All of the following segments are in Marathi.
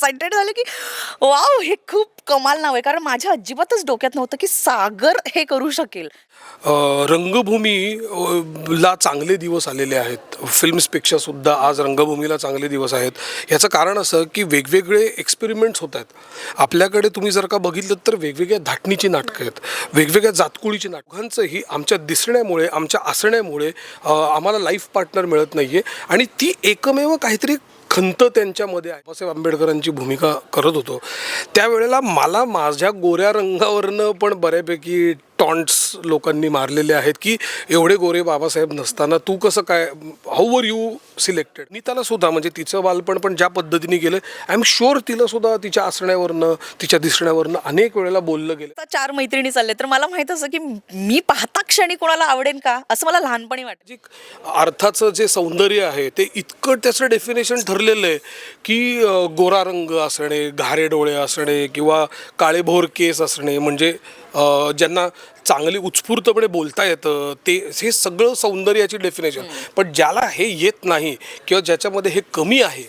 एक्सायटेड झालं की वाव हे खूप कमाल नाव आहे. कारण माझ्या अजिबातच डोक्यात नव्हतं की सागर हे करू शकेल. रंगभूमी ला चांगले दिवस आलेले आहेत. फिल्म्सपेक्षा सुद्धा आज रंगभूमीला चांगले दिवस आहेत. याचं कारण असं की वेगवेगळे एक्सपेरिमेंट्स होत आहेत. आपल्याकडे तुम्ही जर का बघितलं तर वेगवेगळ्या धाटणीची नाटकं आहेत. वेगवेगळ्या जातकुळीची नाटकांचंही आमच्या दिसण्यामुळे आमच्या असण्यामुळे आम्हाला लाईफ पार्टनर मिळत नाही आहे आणि ती एकमेव काहीतरी खंत त्यांच्यामध्ये आहे. बाबासाहेब आंबेडकरांची भूमिका करत होतो. त्यावेळेला मला माझ्या गोऱ्या रंगावरनं पण बऱ्यापैकी टॉन्ट्स लोकांनी मारलेले आहेत की एवढे गोरे बाबासाहेब नसताना तू कसं काय हाऊ वर यू सिलेक्टेड नीताला सुद्धा म्हणजे तिचं बालपण पण ज्या पद्धतीने गेलं आय एम शुअर तिला सुद्धा तिच्या असण्यावरनं तिच्या दिसण्यावरनं अनेक वेळेला बोललं गेलं. आता चार मैत्रिणी चालले तर मला माहीत असं की मी पाहता क्षणी कोणाला आवडेल का? असं मला लहानपणी वाटतं. अर्थाचं जे सौंदर्य आहे ते इतकं त्याचं डेफिनेशन ठरलेलं आहे की गोरा रंग असणे घारे डोळे असणे किंवा काळेभोर केस असणे म्हणजे ज्यांना चांगली उत्स्फूर्तपणे बोलता येतं ते हे सगळं सौंदर्याची डेफिनेशन पण ज्याला हे येत नाही किंवा ज्याच्यामध्ये हे कमी आहे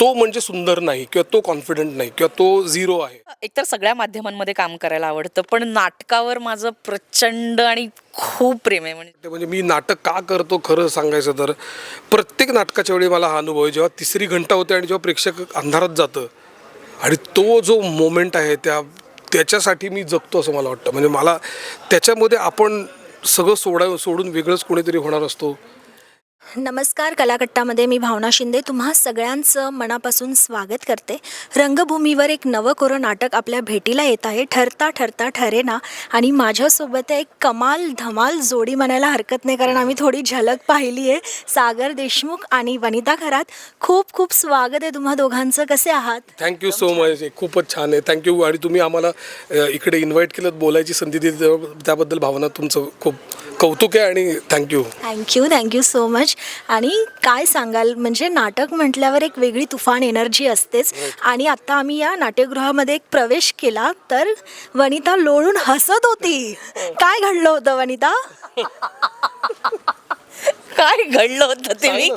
तो म्हणजे सुंदर नाही किंवा तो कॉन्फिडंट नाही किंवा तो झिरो आहे. एकतर सगळ्या माध्यमांमध्ये काम करायला आवडतं पण नाटकावर माझं प्रचंड आणि खूप प्रेम आहे म्हणजे म्हणजे मी नाटक का करतो खरं सांगायचं तर प्रत्येक नाटकाच्या वेळी मला हा अनुभव आहे जेव्हा तिसरी घंटा होते आणि जेव्हा प्रेक्षक अंधारात जातं आणि तो जो मोमेंट आहे त्या त्याच्यासाठी मी जगतो असं मला वाटतं. म्हणजे मला त्याच्यामध्ये आपण सगळं सोडा सोडून वेगळंच कोणीतरी होणार असतो. नमस्कार कलाकट्टामध्ये मी भावना शिंदे. तुम्हा सगळ्यांचं मनापासून स्वागत करते. रंगभूमीवर एक नवं कोरं नाटक आपल्या भेटीला येत आहे. ठरता ठरता ठरेना. आणि माझ्यासोबत एक कमाल धमाल जोडी म्हणायला हरकत नाही कारण आम्ही थोडी झलक पाहिली आहे. सागर देशमुख आणि वनिता खरात खूप खूप स्वागत आहे तुम्हा दोघांचं. कसे आहात? थँक्यू सो मच खूपच छान आहे. थँक्यू आणि तुम्ही आम्हाला इकडे इन्व्हाइट केलं बोलायची संधी दिली. त्याबद्दल भावना तुमचं खूप कौतुक आहे आणि thank you thank you thank you so much आणि काय सांगाल म्हणजे नाटक म्हटल्यावर एक वेगळी तुफान एनर्जी असतेच. आणि आता आम्ही या नाट्यगृहामध्ये एक प्रवेश केला तर वनिता लोळून हसत होती. काय घडलं होतं वनिता? काय घडलं होतं ते मी?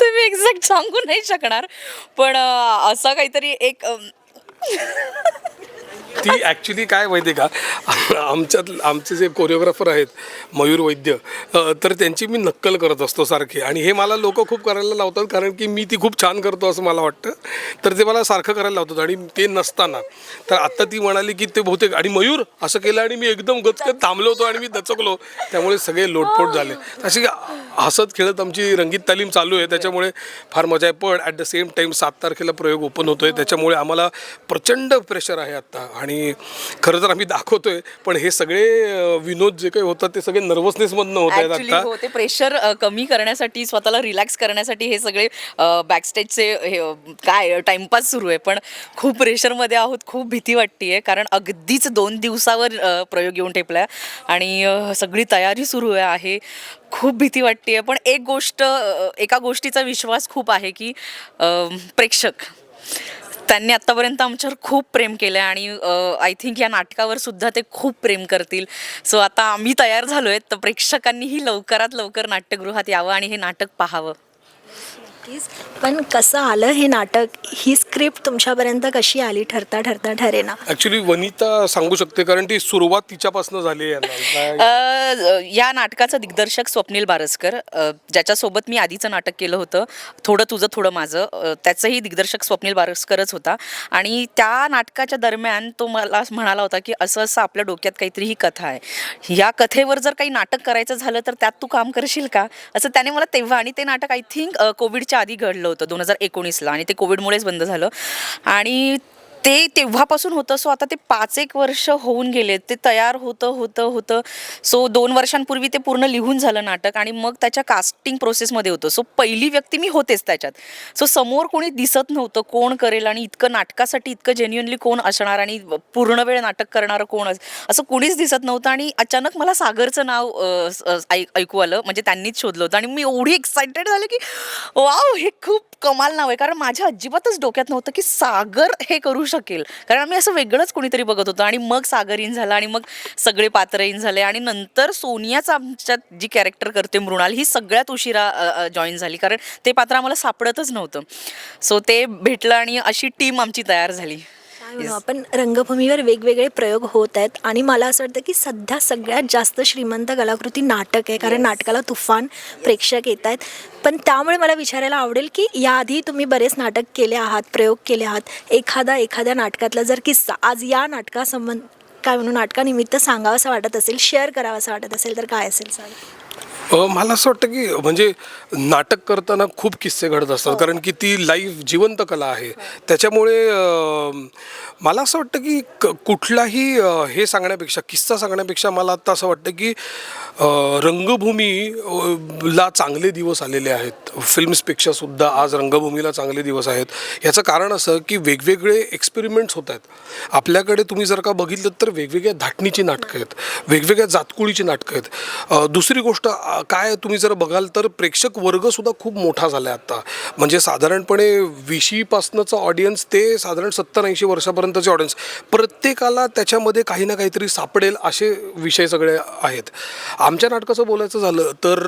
तुम्ही एक्झॅक्ट सांगू नाही शकणार. पण असं काहीतरी एक ती ॲक्च्युली काय माहिती आहे का? आमच्यात आमचे जे कोरिओग्राफर आहेत मयूर वैद्य तर त्यांची मी नक्कल करत असतो सारखी. आणि हे मला लोक खूप करायला लावतात कारण की मी ती खूप छान करतो असं मला वाटतं. तर ते मला सारखं करायला लावतात. आणि ते नसताना तर आत्ता ती म्हणाली की ते बहुतेक आणि मयूर असं केलं आणि मी एकदम गचकत थांबलो होतो आणि मी दचकलो. त्यामुळे सगळे लोटपोट झाले. अशी हसत खेळत आमची रंगीत तालीम चालू आहे. त्याच्यामुळे फार मजा आहे. पण ॲट द सेम टाईम सात तारखेला प्रयोग ओपन होतोय. त्याच्यामुळे आम्हाला प्रचंड प्रेशर आहे आत्ता आणि खरं तर आम्ही दाखवतोय पण हे सगळे विनोद जे काही होतात ते सगळे नर्वसनेसमधनं होत आहेत हो ते प्रेशर कमी करण्यासाठी स्वतःला रिलॅक्स करण्यासाठी हे सगळे बॅकस्टेजचे हे अ, काय टाइमपास सुरू आहे. पण खूप प्रेशरमध्ये आहोत खूप भीती वाटतीये. कारण अगदीच दोन दिवसावर अ, प्रयोग येऊन ठेपलाय आणि अ, सगळी तयारी सुरू आहे. खूप भीती वाटतेय. पण एक गोष्ट अ, एका गोष्टीचा विश्वास खूप आहे की अ, प्रेक्षक. त्यांनी आत्तापर्यंत आमच्यावर खूप प्रेम केलं आहे आणि आय थिंक या नाटकावर सुद्धा ते खूप प्रेम करतील. सो आता आम्ही तयार झालो आहे तर प्रेक्षकांनीही लवकरात लवकर नाट्यगृहात यावं आणि हे नाटक पाहावं. पण कसं आलं हे नाटक? ही स्क्रिप्ट तुमच्यापर्यंत कशी आली? ठरता ठरता ठरेना ॲक्च्युली वनिता सांगू शकते कारण ती सुरुवात तिच्यापासून झाली आहे ना अ, या नाटकाचं दिग्दर्शक स्वप्नील बारसकर अ, ज्याच्यासोबत मी आधीचं नाटक केलं होतं थोडं तुझं थोडं माझं अ, त्याचंही दिग्दर्शक स्वप्नील बारसकरच होता. आणि त्या नाटकाच्या दरम्यान तो मला म्हणाला होता की असं असं आपल्या डोक्यात काहीतरी ही कथा आहे. या कथेवर जर काही नाटक करायचं झालं तर त्यात तू काम करशील का? असं त्याने मला तेव्हा आणि ते नाटक आय थिंक कोविडच्या आधी घडलं होतं दोन हजार एकोणीसला आणि ते कोविडमुळेच बंद झालं. आणि ते तेव्हापासून होतं सो आता ते पाच एक वर्ष होऊन गेले ते तयार होतं होतं होतं. सो दोन वर्षांपूर्वी ते पूर्ण लिहून झालं नाटक आणि मग त्याच्या कास्टिंग प्रोसेसमध्ये होतं. सो पहिली व्यक्ती मी होतेच त्याच्यात. सो समोर कोणी दिसत नव्हतं कोण करेल आणि इतकं नाटकासाठी इतकं जेन्युअनली कोण असणार आणि पूर्ण वेळ नाटक करणारं कोण असं कुणीच दिसत नव्हतं. आणि अचानक मला सागरचं नाव ऐक- ऐकू आलं. म्हणजे त्यांनीच शोधलं होतं आणि मी एवढी एक्सायटेड झालं की वाव हे खूप कमाल नाव आहे. कारण माझ्या अजिबातच डोक्यात नव्हतं की सागर हे करू शकेल. कारण आम्ही असं वेगळंच कोणीतरी बघत होतो आणि मग सागर इन झाला आणि मग सगळे पात्र इन झाले आणि नंतर सोनियाच आमच्यात जी कॅरेक्टर करते मृणाल ही सगळ्यात उशिरा जॉईन झाली. कारण ते पात्र आम्हाला सापडतच नव्हतं. सो ते भेटलं आणि अशी टीम आमची तयार झाली. आपण रंगभूमीवर वेगवेगळे प्रयोग होत आहेत आणि मला असं वाटतं की सध्या सगळ्यात जास्त श्रीमंत कलाकृती नाटक आहे कारण नाटकाला तुफान प्रेक्षक येत आहेत. पण त्यामुळे मला विचारायला आवडेल की याआधी तुम्ही बरेच नाटक केले आहात प्रयोग केले आहात. एखादा एखाद्या नाटकातला जर किस्सा आज या नाटकासंबंध काय म्हणू नाटकानिमित्त सांगावंसं वाटत असेल शेअर करावंसं वाटत असेल तर काय असेल अ, मला असं वाटतं की म्हणजे नाटक करताना खूप किस्से घडत असतात. कारण की ती लाईव्ह जिवंत कला आहे. त्याच्यामुळे अ, मला असं वाटतं की क कुठलाही हे सांगण्यापेक्षा किस्सा सांगण्यापेक्षा मला आत्ता असं वाटतं की रंगभूमी ला चांगले दिवस आलेले आहेत. फिल्म्सपेक्षा सुद्धा आज रंगभूमीला चांगले दिवस आहेत. याचं कारण असं की वेगवेगळे एक्सपेरिमेंट्स होत आहेत. आपल्याकडे तुम्ही जर का बघितलं तर वेगवेगळ्या धाटणीची नाटकं आहेत. वेगवेगळ्या जातकुळीची नाटकं आहेत. दुसरी गोष्ट काय तुम्ही जर बघाल तर प्रेक्षक वर्गसुद्धा खूप मोठा झाला आहे आत्ता म्हणजे साधारणपणे विशीपासनंचं ऑडियन्स ते साधारण सत्तर ऐंशी वर्षापर्यंतचे ऑडियन्स प्रत्येकाला त्याच्यामध्ये काही ना काहीतरी सापडेल असे विषय सगळे आहेत. आमच्या नाटकाचं बोलायचं झालं तर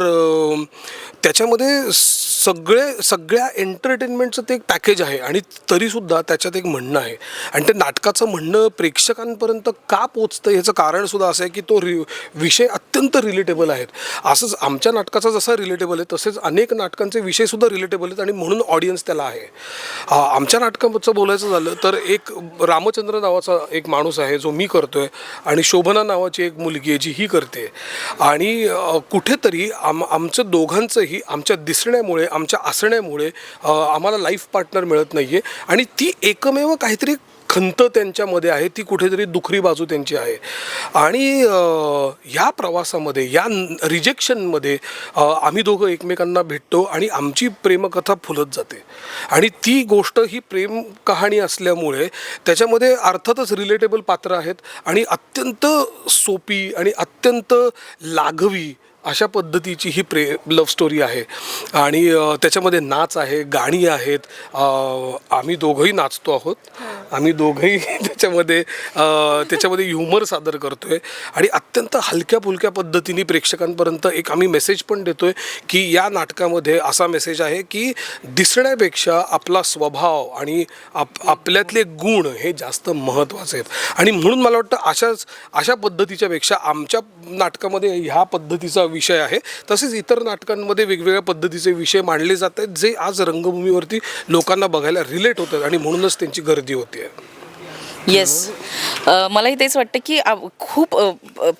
त्याच्यामध्ये सगळे सगळ्या एंटरटेनमेंटचं ते एक पॅकेज आहे आणि तरीसुद्धा त्याच्यात एक म्हणणं आहे. आणि ते नाटकाचं म्हणणं प्रेक्षकांपर्यंत का पोचतं ह्याचं कारणसुद्धा असं आहे की तो रि विषय अत्यंत रिलेटेबल आहेत. असंच आमच्या नाटकाचा जसा रिलेटेबल आहे तसेच अनेक नाटकांचे विषयसुद्धा रिलेटेबल आहेत आणि म्हणून ऑडियन्स त्याला आहे. आमच्या नाटकाचं बोलायचं झालं तर एक रामचंद्र नावाचा एक माणूस आहे जो मी करतो आहे आणि शोभना नावाची एक मुलगी आहे जी ही करते. आणि कुठेतरी आम आमचं दोघांचंही आमच्या दिसण्यामुळे आमच्या असण्यामुळे आम्हाला लाईफ पार्टनर मिळत नाही आहे आणि ती एकमेव काहीतरी खंत त्यांच्यामध्ये आहे ती कुठेतरी दुखरी बाजू त्यांची आहे. आणि ह्या प्रवासामध्ये या रिजेक्शनमध्ये आम्ही दोघं एकमेकांना भेटतो आणि आमची प्रेमकथा फुलत जाते. आणि ती गोष्ट ही प्रेम कहाणी असल्यामुळे त्याच्यामध्ये अर्थातच रिलेटेबल पात्र आहेत आणि अत्यंत सोपी आणि अत्यंत लाघवी अशा पद्धतीची ही प्रे लव्ह स्टोरी आहे. आणि त्याच्यामध्ये नाच आहे गाणी आहेत. आम्ही दोघंही नाचतो आहोत. आम्ही दोघंही त्याच्यामध्ये त्याच्यामध्ये ह्युमर सादर करतोय. आणि अत्यंत हलक्या फुलक्या पद्धतीने प्रेक्षकांपर्यंत एक आम्ही मेसेज पण देतोय की या नाटकामध्ये असा मेसेज आहे की दिसण्यापेक्षा आपला स्वभाव आणि आप आपल्यातले गुण हे जास्त महत्त्वाचे आहेत. आणि म्हणून मला वाटतं अशाच अशा पद्धतीच्या पेक्षा आमच्या नाटकामध्ये ह्या पद्धतीचा विषय आहे. तसेच इतर नाटकांमध्ये वेगवेगळ्या पद्धतीचे विषय मांडले जात आहेत जे आज रंगभूमीवरती लोकांना बघायला रिलेट होतात आणि म्हणूनच त्यांची गर्दी होते आहे येस मलाही तेच वाटतं की खूप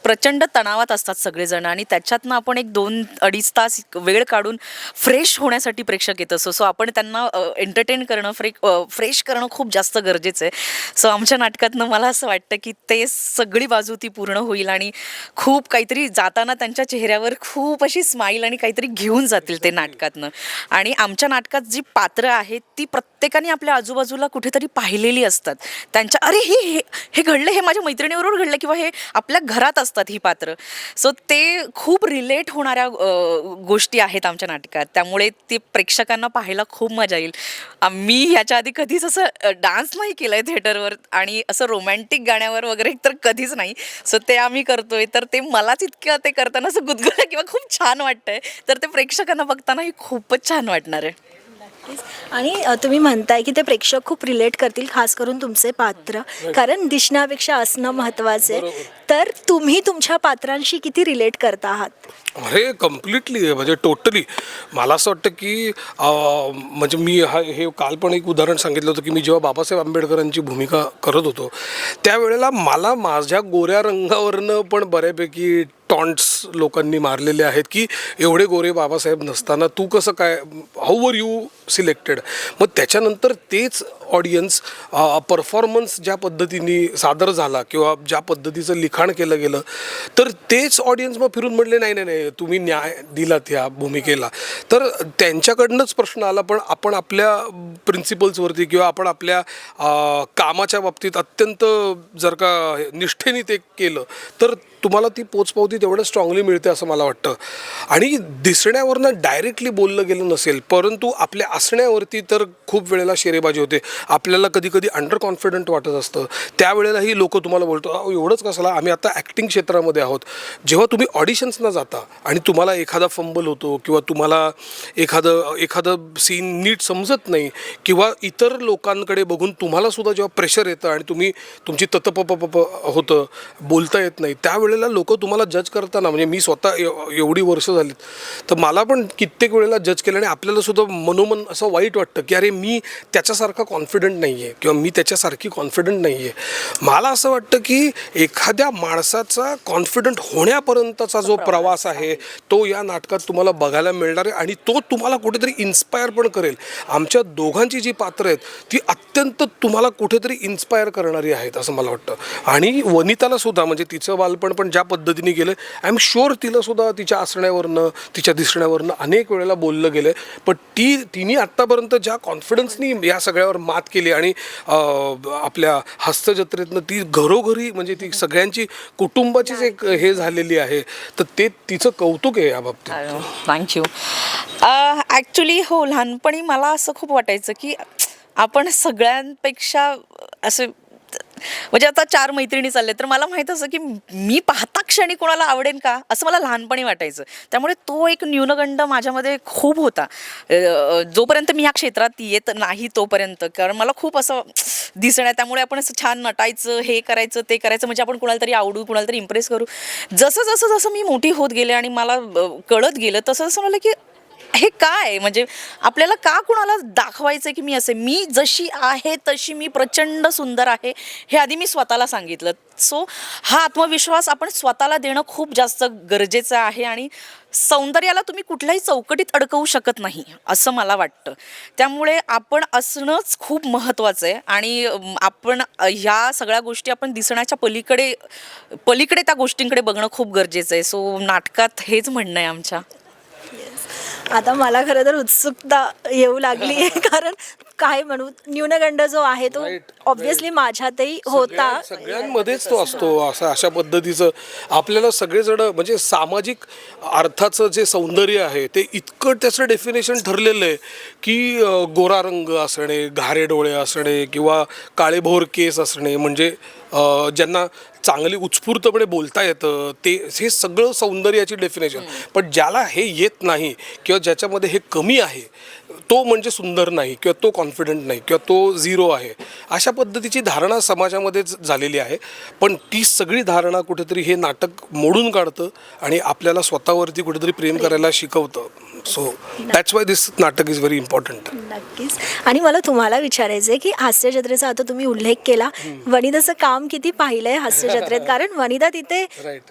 प्रचंड तणावात असतात सगळेजण आणि त्याच्यातनं आपण एक दोन अडीच तास वेळ काढून फ्रेश होण्यासाठी प्रेक्षक येत असतो सो आपण त्यांना एंटरटेन करणं फ्रे फ्रेश करणं खूप जास्त गरजेचं आहे. सो आमच्या नाटकातनं मला असं वाटतं की ते सगळी बाजू ती पूर्ण होईल आणि खूप काहीतरी जाताना त्यांच्या चेहऱ्यावर खूप अशी स्माईल आणि काहीतरी घेऊन जातील ते नाटकातनं. आणि आमच्या नाटकात जी पात्रं आहेत ती प्रत्येकाने आपल्या आजूबाजूला कुठेतरी पाहिलेली असतात. त्यांच्या अरे हे हे घडलं हे माझ्या मैत्रिणीबरोबर घडलं किंवा हे आपल्या घरात असतात ही पात्र. सो ते खूप रिलेट होणाऱ्या गोष्टी आहेत आमच्या नाटकात. त्यामुळे ते प्रेक्षकांना पाहायला खूप मजा येईल. मी ह्याच्या आधी कधीच असं डान्स नाही केलंय आहे थिएटरवर आणि असं रोमॅन्टिक गाण्यावर वगैरे तर कधीच नाही. सो ते आम्ही करतोय. तर ते मलाच इतकं ते करताना असं गुदगुलं किंवा खूप छान वाटतंय. तर ते प्रेक्षकांना बघतानाही खूपच छान वाटणार आहे. आणि तुम्ही म्हणताय की ते प्रेक्षक खूप रिलेट करतील खास करून तुमचे पात्र. कारण दिसण्यापेक्षा असणं महत्त्वाचं आहे. तर तुम्ही तुमच्या पात्रांशी किती रिलेट करता आहात? अरे कम्प्लिटली म्हणजे टोटली मला असं वाटतं की अं, म्हणजे मी हा हे काल पण एक उदाहरण सांगितलं होतं की मी जेव्हा बाबासाहेब आंबेडकरांची भूमिका करत होतो त्यावेळेला मला माझ्या गोऱ्या रंगावरनं पण बऱ्यापैकी टॉन्ट्स लोकांनी मारलेले आहेत की एवढे गोरे बाबासाहेब नसताना तू कसं काय हाऊ वर यू सिलेक्टेड मग त्याच्यानंतर तेच ऑडियन्स परफॉर्मन्स ज्या पद्धतीने सादर झाला किंवा ज्या पद्धतीचं लिखाण केलं गेलं तर तेच ऑडियन्स मग फिरून म्हणले नाही नाही नाही तुम्ही न्याय दिलात या भूमिकेला. तर त्यांच्याकडनंच प्रश्न आला पण आपण आपल्या प्रिन्सिपल्सवरती किंवा आपण आपल्या कामाच्या बाबतीत अत्यंत जर का निष्ठेने ते केलं तर तुम्हाला ती पोचपावती तेवढं स्ट्रॉंगली मिळते असं मला वाटतं. आणि दिसण्यावरनं डायरेक्टली बोललं गेलं नसेल परंतु आपल्या असण्यावरती तर खूप वेळेला शेरेबाजी होते. आपल्याला कधी कधी अंडर कॉन्फिडंट वाटत असतं. त्यावेळेलाही लोक तुम्हाला बोलतो एवढंच कशाला आम्ही आता ॲक्टिंग क्षेत्रामध्ये आहोत. जेव्हा तुम्ही ऑडिशन्सना जाता आणि तुम्हाला एखादा फंबल होतो किंवा तुम्हाला एखादं एखादं सीन नीट समजत नाही किंवा इतर लोकांकडे बघून तुम्हाला सुद्धा जेव्हा प्रेशर येतं आणि तुम्ही तुमची ततपपप होतं बोलता येत नाही त्यावेळेला लोक तुम्हाला जज करताना म्हणजे मी स्वतः एव- एवढी वर्ष झालीत तर मला पण कित्येक वेळेला जज केलं आणि आपल्याला सुद्धा मनोमन असं वाईट वाटतं की अरे मी त्याच्यासारखा कॉन्फिडंट नाही आहे किंवा मी त्याच्यासारखी कॉन्फिडंट नाही आहे मला असं वाटतं की एखाद्या माणसाचा कॉन्फिडंट होण्यापर्यंतचा जो प्रवास आहे तो या नाटकात तुम्हाला बघायला मिळणार आहे आणि तो तुम्हाला कुठेतरी इन्स्पायर पण करेल. आमच्या दोघांची जी पात्रं आहेत ती अत्यंत तुम्हाला कुठेतरी इन्स्पायर करणारी आहेत असं मला वाटतं. आणि वनिताला सुद्धा म्हणजे तिचं बालपण पण ज्या पद्धतीने गेलं आय एम शुअर तिला सुद्धा तिच्या असण्यावरनं तिच्या दिसण्यावरनं अनेक वेळेला बोललं गेलं आहे पण ती तिने आत्तापर्यंत ज्या कॉन्फिडन्सनी या सगळ्यावर मात केली आणि आपल्या हस्तजत्रेतनं ती घरोघरी म्हणजे ती सगळ्यांची कुटुंबाचीच एक हे झालेली आहे. तर ते तिचं कौतुक आहे या बाबतीत. थँक्यू ॲक्च्युली हो लहानपणी मला असं खूप वाटायचं की आपण सगळ्यांपेक्षा असे म्हणजे आता चार मैत्रिणी चालले तर मला माहीत असं की मी पाहता क्षणी कोणाला आवडेन का? असं मला लहानपणी वाटायचं. त्यामुळे तो एक न्यूनगंड माझ्यामध्ये खूप होता. जोपर्यंत मी ह्या क्षेत्रात येत नाही तोपर्यंत. कारण मला खूप असं दिसणं त्यामुळे आपण असं छान नटायचं हे करायचं ते करायचं. म्हणजे आपण कुणाला तरी आवडू कुणाला तरी इम्प्रेस करू. जसं जसं जसं मी मोठी होत गेले आणि मला कळत गेलं तसं जसं मला की हे काय? म्हणजे आपल्याला का कुणाला दाखवायचं की मी असे? मी जशी आहे तशी मी प्रचंड सुंदर आहे हे आधी मी स्वतःला सांगितलं. सो हा आत्मविश्वास आपण स्वतःला देणं खूप जास्त गरजेचं आहे आणि सौंदर्याला तुम्ही कुठल्याही चौकटीत अडकवू शकत नाही असं मला वाटतं. त्यामुळे आपण असणंच खूप महत्त्वाचं आहे आणि आपण ह्या सगळ्या गोष्टी आपण दिसण्याच्या पलीकडे पलीकडे त्या गोष्टींकडे बघणं खूप गरजेचं आहे सो नाटकात हेच म्हणणं आहे आमच्या. आता मला खरं तर उत्सुकता येऊ लागली आहे कारण काय म्हणू न्यूनगंड जो आहे तो ऑब्व्हियसली माझ्यातही होता. सगळ्या- सगळ्यांमध्येच तो असतो असं अशा पद्धतीचं. आपल्याला सगळेजण म्हणजे सामाजिक अर्थाचं जे सौंदर्य आहे ते इतकं त्याचं डेफिनेशन ठरलेलं आहे की गोरा रंग असणे घारे डोळे असणे किंवा काळेभोर केस असणे म्हणजे ज्यांना चांगली उत्स्फूर्तपणे बोलता येतं ते हे सगळं सौंदर्याची डेफिनेशन पण ज्याला हे येत नाही किंवा ज्याच्यामध्ये हे कमी आहे तो म्हणजे सुंदर नाही किंवा तो कॉन्फिडंट नाही किंवा तो झिरो आहे अशा पद्धतीची धारणा समाजामध्येच झालेली आहे. पण ती सगळी धारणा कुठेतरी हे नाटक मोडून काढतं आणि आपल्याला स्वतःवरती कुठेतरी प्रेम करायला शिकवतं. सो दॅट्स वाय दिस नाटक इज व्हेरी इम्पॉर्टंट नक्कीच. आणि मला तुम्हाला विचारायचं आहे की हास्य जत्रेचा आता तुम्ही उल्लेख केला. वनिताचं काम किती पाहिलंय हास्य जत्रेत कारण वनिता तिथे.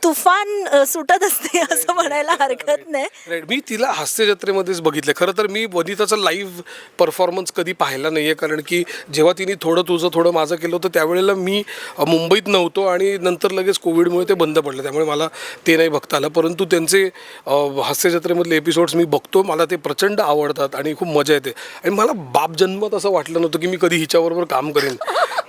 तुफान अ, सुटत असते असं म्हणायला हरकत नाही. राईट मी तिला हास्य जत्रेमध्येच बघितलं खरं तर मी वनिताचा लाईव्ह परफॉर्मन्स कधी पाहिला नाही आहे कारण की जेव्हा तिने थोडं तुझं थोडं माझं केलं होतं त्यावेळेला मी अ, मुंबईत नव्हतो आणि नंतर लगेच कोविडमुळे ते बंद पडलं. त्यामुळे मला ते नाही बघता आलं. परंतु त्यांचे अ, हास्य जत्रेमधले एपिसोड्स मी बघतो मला ते प्रचंड आवडतात आणि खूप मजा येते. आणि मला बाप जन्मत असं वाटलं नव्हतं की मी कधी हिच्याबरोबर काम करेन.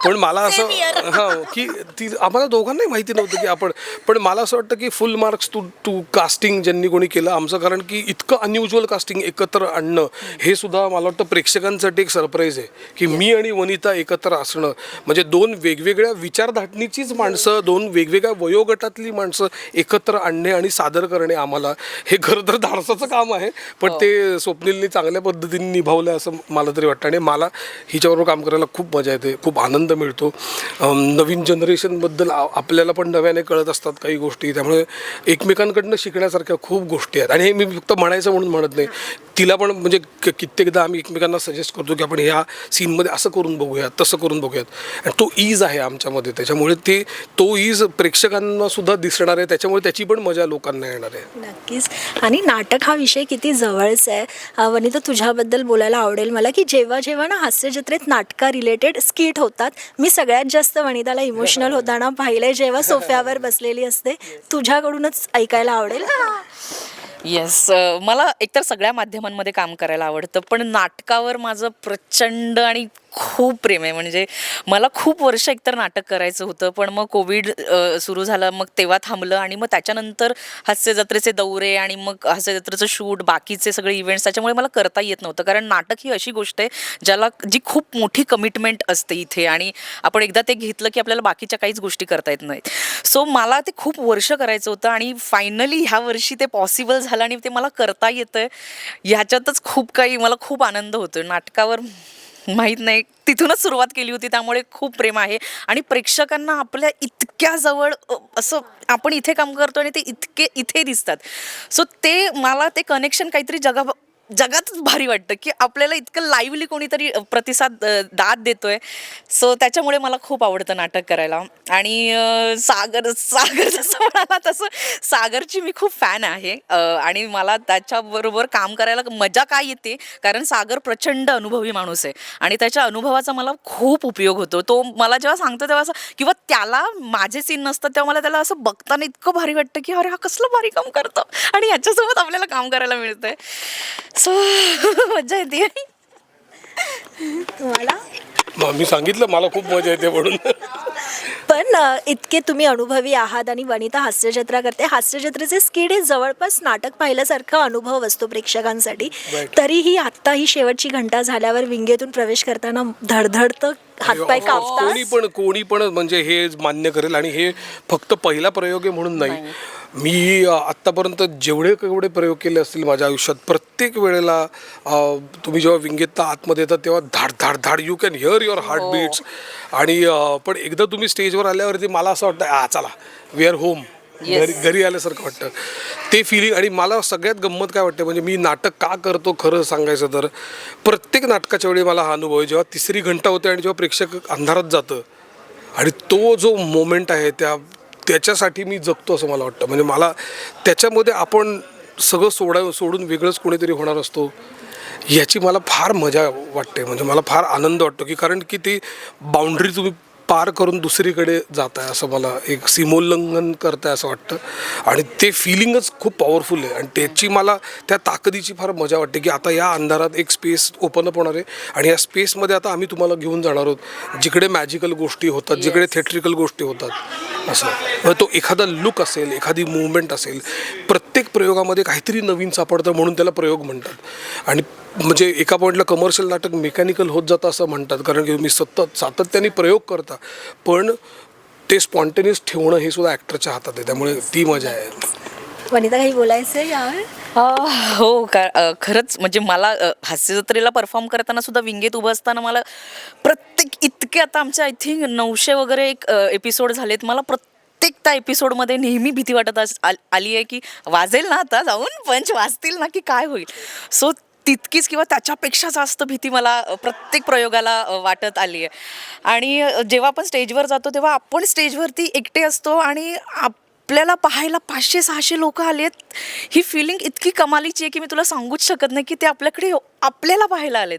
पण मला असं हां की ती आम्हाला दोघांनाही माहिती नव्हतं की आपण पण मला असं वाटतं की full marks to to casting ज्यांनी कोणी केलं आमचं कारण की इतकं अनयुज्युअल कास्टिंग एकत्र आणणं हे सुद्धा मला वाटतं प्रेक्षकांसाठी एक सरप्राईज आहे. की मी आणि वनिता एकत्र असणं म्हणजे दोन वेगवेगळ्या विचारधाटणीचीच माणसं दोन वेगवेगळ्या वयोगटातली माणसं एकत्र आणणे आणि सादर करणे आम्हाला हे खरं तर धाडसाचं काम आहे. पण ते स्वप्नीलनी चांगल्या पद्धतीने निभावलं असं मला तरी वाटतं. आणि मला हिच्याबरोबर काम करायला खूप मजा येते खूप आनंद आनंद मिळतो. नवीन जनरेशनबद्दल आपल्याला पण नव्याने कळत असतात काही गोष्टी. त्यामुळे एकमेकांकडनं शिकण्यासारख्या खूप गोष्टी आहेत. आणि हे मी फक्त म्हणायचं म्हणून म्हणत नाही. तिला पण म्हणजे कित्येकदा आम्ही एकमेकांना सजेस्ट करतो की आपण ह्या सीनमध्ये असं करून बघूयात तसं करून बघूयात. आणि तो ईज आहे आमच्यामध्ये. त्याच्यामुळे ते तो ईज प्रेक्षकांनासुद्धा दिसणार आहे. त्याच्यामुळे त्याची पण मजा लोकांना येणार आहे. नक्कीच. आणि नाटक हा विषय किती जवळचा आहे. वनिता तुझ्याबद्दल बोलायला आवडेल मला की जेव्हा जेव्हा ना हास्यजत्रेत नाटका रिलेटेड स्किट होतात मी सगळ्यात जास्त वनिताला इमोशनल होताना पाहिलंय जेव्हा सोफ्यावर बसलेली असते. तुझ्याकडूनच ऐकायला आवडेल. येस मला एकतर सगळ्या माध्यमांमध्ये काम करायला आवडतं पण नाटकावर माझं प्रचंड आणि खूप प्रेम आहे. म्हणजे मला खूप वर्ष एकतर नाटक करायचं होतं पण मग कोविड सुरू झालं मग तेव्हा थांबलं आणि मग त्याच्यानंतर हास्य जत्रेचे दौरे आणि मग हास्य जत्रेचं शूट बाकीचे सगळे इव्हेंट्स त्याच्यामुळे मला करता येत नव्हतं. कारण नाटक ही अशी गोष्ट आहे ज्याला जी खूप मोठी कमिटमेंट असते इथे आणि आपण एकदा ते घेतलं की आपल्याला बाकीच्या काहीच गोष्टी करता येत नाहीत. सो मला ते खूप वर्ष करायचं होतं आणि फायनली ह्या वर्षी ते पॉसिबल झालं आणि ते मला करता येतं ह्याच्यातच खूप काही मला खूप आनंद होतो नाटकावर माहीत नाही. तिथूनच सुरुवात केली होती त्यामुळे खूप प्रेम आहे. आणि प्रेक्षकांना आपल्या इतक्या जवळ असं आपण इथे काम करतो आणि ते इतके इथे दिसतात. सो ते मला ते कनेक्शन काहीतरी जगा जगातच भारी वाटतं की आपल्याला इतकं लाईव्हली कोणीतरी प्रतिसाद दाद देतोय. सो त्याच्यामुळे मला खूप आवडतं नाटक करायला. आणि सागर सागर जसं म्हणाला तसं सागरची मी खूप फॅन आहे. आणि मला त्याच्याबरोबर काम करायला मजा काय येते? कारण सागर प्रचंड अनुभवी माणूस आहे. आणि त्याच्या अनुभवाचा मला खूप उपयोग होतो. तो मला जेव्हा सांगतो तेव्हा असं किंवा त्याला माझे सीन नसतात तेव्हा मला त्याला असं बघताना इतकं भारी वाटतं की अरे हा कसलं भारी काम करतो. आणि याच्यासोबत आपल्याला काम करायला मिळतंय. सो मजा येते. तुम्हाला? मी सांगितलं मला खूप मजा येते म्हणून. पण अ, इतके तुम्ही अनुभवी आहात आणि वनिता हास्यजत्रा करते. हास्यजत्रेचे स्किड हे जवळपास नाटक पाहिल्यासारखा अनुभव असतो प्रेक्षकांसाठी. Right. तरीही आत्ता ही शेवटची घंटा झाल्यावर विंगेतून प्रवेश करताना धडधडतं हातपाय कोणी कापतात. पण कोणी पण म्हणजे हे मान्य करेल आणि हे फक्त पहिला प्रयोग आहे म्हणून नाही. मी अ, आत्तापर्यंत जेवढे केवढे प्रयोग केले असतील माझ्या आयुष्यात प्रत्येक वेळेला अ, तुम्ही जेव्हा विंगेतला आतमध्ये येतात तेव्हा धाड धाड धाड you can hear your heart beats आणि अ, पण एकदा तुम्ही स्टेजवर आल्यावरती मला असं वाटतं आ चला वी आर होम घरी घरी आल्यासारखं वाटतं. ते फिलिंग आणि मला सगळ्यात गंमत काय वाटते म्हणजे मी नाटक का करतो खरं सांगायचं तर प्रत्येक नाटकाच्या वेळी मला हा अनुभव आहे जेव्हा तिसरी घंटा होते आणि जेव्हा प्रेक्षक अंधारात जातं आणि तो जो मोमेंट आहे त्या त्याच्यासाठी मी जगतो असं मला वाटतं. म्हणजे मला त्याच्यामध्ये आपण सगळं सोडा सोडून वेगळंच कोणीतरी होणार असतो याची मला फार मजा वाटते. म्हणजे मला फार आनंद वाटतो की कारण की ती बाउंड्री तुम्ही पार करून दुसरीकडे जात आहे असं मला एक सीमोल्लंघन आहे असं वाटतं. आणि ते फिलिंगच खूप पॉवरफुल आहे. आणि त्याची मला त्या ताकदीची फार मजा वाटते की आता या अंधारात एक स्पेस ओपन अप होणार आहे. आणि या स्पेसमध्ये आता आम्ही तुम्हाला घेऊन जाणार आहोत. जिकडे मॅजिकल गोष्टी होतात जिकडे थेट्रिकल गोष्टी होतात. असं. मग तो एखादा लुक असेल एखादी मुवमेंट असेल प्रत्येक प्रयोगामध्ये काहीतरी नवीन सापडतं म्हणून त्याला प्रयोग म्हणतात. आणि म्हणजे एका पॉईंटला कमर्शियल नाटक मेकॅनिकल होत जातं असं म्हणतात. कारण की तुम्ही सतत सातत्याने प्रयोग करता. पण ते स्पॉन्टेनियस ठेवणं हे सुद्धा ॲक्टरच्या हातात आहे. त्यामुळे ती मजा आहे. वनिता काही बोलायचं आहे यावर? अ, हो का अ, खरंच म्हणजे मला अ, हास्य जत्रेला परफॉर्म करताना सुद्धा विंगेत उभं असताना मला प्रत्येक इतके आता आमचे आय थिंक नऊशे वगैरे एक एपिसोड झालेत. मला प्रत्येक त्या एपिसोडमध्ये नेहमी भीती वाटत अस- आली आहे की वाजेल ना आता जाऊन? पंच वाजतील ना की काय होईल? सो तितकीच किंवा त्याच्यापेक्षा जास्त भीती मला प्रत्येक प्रयोगाला वाटत आली आहे. आणि जेव्हा आपण स्टेजवर जातो तेव्हा आपण स्टेजवरती एकटे असतो आणि आप आपल्याला पाहायला पाचशे सहाशे लोक आले आहेत. ही फिलिंग इतकी कमालीची आहे की मी तुला सांगूच शकत नाही की ते आपल्याकडे आपल्याला पाहायला आलेत.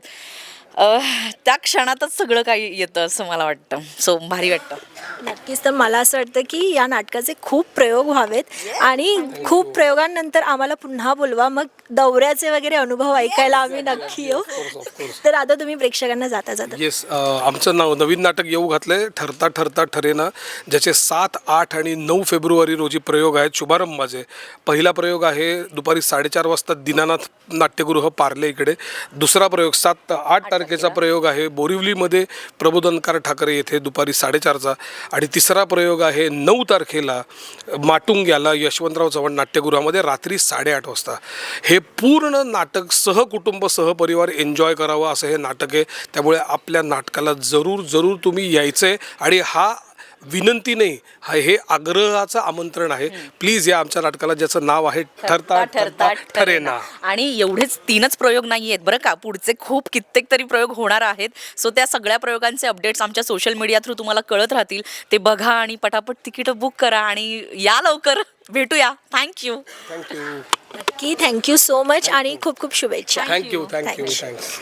त्या क्षणातच सगळं काही येतं असं मला वाटतं. सो भारी वाटतं. नक्कीच. तर मला असं वाटतं की या नाटकाचे खूप प्रयोग व्हावेत आणि खूप प्रयोगांनंतर आम्हाला पुन्हा बोलवा. मग दौऱ्याचे वगैरे अनुभव ऐकायला आम्ही नक्की येऊ. तर आता तुम्ही प्रेक्षकांना जाता जाता. येस आमचं नाव नवीन नाटक येऊ घातलंय. ठरता ठरता ठरेना ज्याचे सात आठ आणि नऊ फेब्रुवारी रोजी प्रयोग आहेत. शुभारंभाचे. पहिला प्रयोग आहे दुपारी साडेचार वाजता दीनानाथ नाट्यगृह पार्ले इकडे. दुसरा प्रयोग सात आठ तारखेचा प्रयोग आहे. बोरिवलीमध्ये प्रबोधनकार ठाकरे येथे दुपारी साडेचारचा आणि तिसरा प्रयोग आहे. नऊ तारखेला माटुंग्याला यशवंतराव चव्हाण नाट्यगृहामध्ये रात्री साडेआठ वाजता. हे पूर्ण नाटक सहकुटुंब सहपरिवार एन्जॉय करावं असं हे नाटक आहे. त्यामुळे आपल्या नाटकाला जरूर जरूर तुम्ही यायचं आहे आणि हा विनंती नाही. हा हे आग्रहाचं आमंत्रण आहे. प्लीज या आमच्या नाटकाला ज्याचं नाव आहे ठरता ठरता ठरेना. आणि एवढेच तीनच प्रयोग नाही आहेत बरं का. पुढचे खूप कित्येक तरी प्रयोग होणार आहेत. सो त्या सगळ्या प्रयोगांचे अपडेट्स आमच्या सोशल मीडिया थ्रू तुम्हाला कळत राहतील. ते बघा आणि पटापट तिकीटं बुक करा आणि या लवकर. भेटूया. थँक्यू थँक्यू नक्की. थँक्यू सो मच आणि खूप खूप शुभेच्छा. Thank you thank you. थँक्स